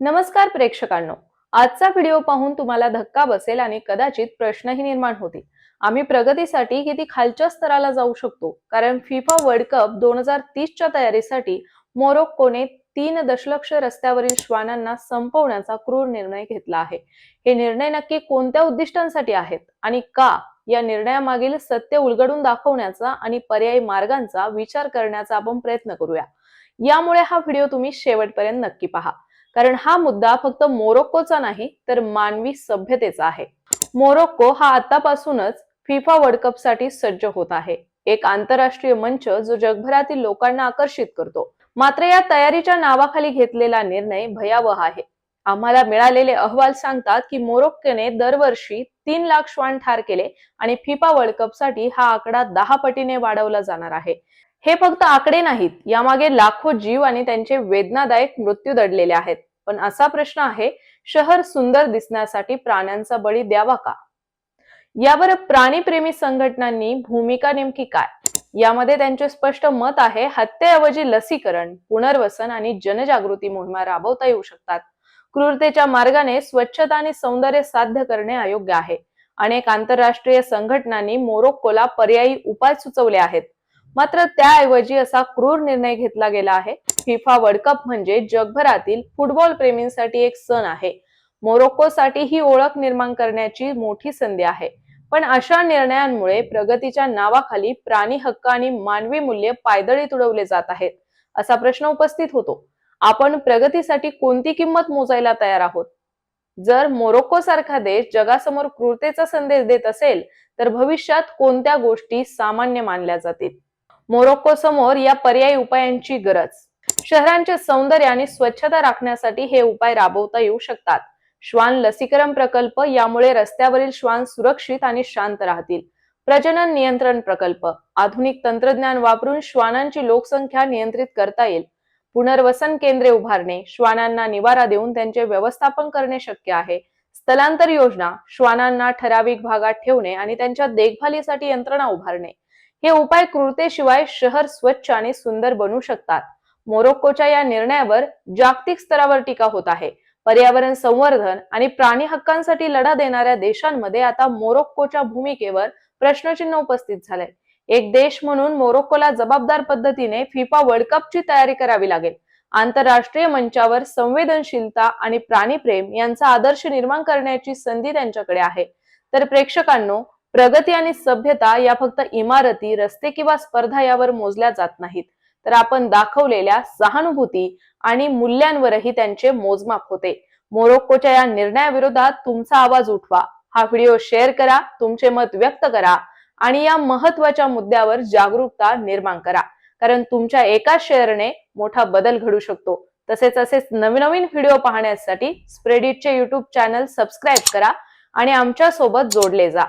नमस्कार प्रेक्षकांनो. आजचा व्हिडिओ पाहून तुम्हाला धक्का बसेल आणि कदाचित प्रश्नही निर्माण होतील. आम्ही प्रगतीसाठी किती खालच्या स्तराला जाऊ शकतो? कारण फिफा वर्ल्ड कप दोन हजार तीसच्या तयारीसाठी मोरोक्कोने तीन दशलक्ष रस्त्यावरील श्वानांना संपवण्याचा क्रूर निर्णय घेतला आहे. हे निर्णय नक्की कोणत्या उद्दिष्टांसाठी आहेत? आणि का या निर्णयामागील सत्य उलगडून दाखवण्याचा आणि पर्यायी मार्गांचा विचार करण्याचा आपण प्रयत्न करूया. यामुळे हा व्हिडिओ तुम्ही शेवटपर्यंत नक्की पहा. कारण हा मुद्दा फक्त मोरोक्कोचा नाही तर मानवी सभ्यतेचा आहे. मोरोक्को हा आतापासूनच फिफा वर्ल्ड कपसाठी सज्ज होत आहे. एक आंतरराष्ट्रीय मंच जो जगभरातील लोकांना आकर्षित करतो. मात्र या तयारीच्या नावाखाली घेतलेला निर्णय भयावह आहे. आम्हाला मिळालेले अहवाल सांगतात की मोरोक्कोने दरवर्षी तीन लाख श्वान ठार केले आणि फिफा वर्ल्ड कपसाठी हा आकडा दहा पटीने वाढवला जाणार आहे. हे फक्त आकडे नाहीत. यामागे लाखो जीव आणि त्यांचे वेदनादायक मृत्यू दडलेले आहेत. पण असा प्रश्न आहे शहर सुंदर दिसण्यासाठी प्राण्यांचा बळी द्यावा का? यावर प्राणीप्रेमी संघटनांनी भूमिका नेमकी काय? यामध्ये त्यांचे स्पष्ट मत आहे हत्येऐवजी लसीकरण पुनर्वसन आणि जनजागृती मोहिमा राबवता येऊ शकतात. क्रूरतेच्या मार्गाने स्वच्छता आणि सौंदर्य साध्य करणे अयोग्य आहे. अनेक आंतरराष्ट्रीय संघटनांनी मोरोक्कोला पर्यायी उपाय सुचवले आहेत. मात्र त्याऐवजी असा क्रूर निर्णय घेतला गेला आहे. फिफा वर्ल्ड कप म्हणजे जगभरातील फुटबॉल प्रेमींसाठी एक सण आहे. मोरोक्कोसाठी ही ओळख निर्माण करण्याची मोठी संधी आहे. पण अशा निर्णयांमुळे प्रगतीच्या नावाखाली प्राणी हक्क आणि मानवी मूल्य पायदळी तुडवले जात आहेत असा प्रश्न उपस्थित होतो. आपण प्रगतीसाठी कोणती किंमत मोजायला तयार आहोत? जर मोरोक्को सारखा देश जगासमोर क्रूरतेचा संदेश देत असेल तर भविष्यात कोणत्या गोष्टी सामान्य मानल्या जातील? मोरोक्को समोर या पर्यायी उपायांची गरज. शहरांचे सौंदर्य आणि स्वच्छता राखण्यासाठी हे उपाय राबवता येऊ शकतात. श्वान लसीकरण प्रकल्प यामुळे रस्त्यावरील श्वान सुरक्षित आणि शांत राहतील. प्रजनन नियंत्रण प्रकल्प आधुनिक तंत्रज्ञान वापरून श्वानांची लोकसंख्या नियंत्रित करता येईल. पुनर्वसन केंद्रे उभारणे श्वानांना निवारा देऊन त्यांचे व्यवस्थापन करणे शक्य आहे. स्थलांतर योजना श्वानांना ठराविक भागात ठेवणे आणि त्यांच्या देखभालीसाठी यंत्रणा उभारणे. हे उपाय क्रूरतेशिवाय शहर स्वच्छ आणि सुंदर बनू शकतात. मोरोक्कोच्या या निर्णयावर जागतिक स्तरावर टीका होत आहे. पर्यावरण संवर्धन आणि प्राणी हक्कांसाठी लढा देणाऱ्या देशांमध्ये आता मोरोक्कोच्या भूमिकेवर प्रश्नचिन्ह उपस्थित झालंय. एक देश म्हणून मोरोक्कोला जबाबदार पद्धतीने फिफा वर्ल्ड कपची तयारी करावी लागेल. आंतरराष्ट्रीय मंचावर संवेदनशीलता आणि प्राणीप्रेम यांचा आदर्श निर्माण करण्याची संधी त्यांच्याकडे आहे. तर प्रेक्षकांनो प्रगती आणि सभ्यता या फक्त इमारती रस्ते किंवा स्पर्धा यावर मोजल्या जात नाहीत. तर आपण दाखवलेल्या सहानुभूती आणि मूल्यांवरही त्यांचे मोजमाप होते. मोरोक्कोच्या या निर्णयाविरोधात तुमचा आवाज उठवा. हा व्हिडिओ शेअर करा तुमचे मत व्यक्त करा आणि या महत्त्वाच्या मुद्द्यावर जागरूकता निर्माण करा. कारण तुमच्या एका शेअरने मोठा बदल घडू शकतो. तसेच असेच नवीन नवीन व्हिडिओ पाहण्यासाठी स्प्रेडिटचे युट्यूब चॅनल सबस्क्राईब करा आणि आमच्यासोबत जोडले जा.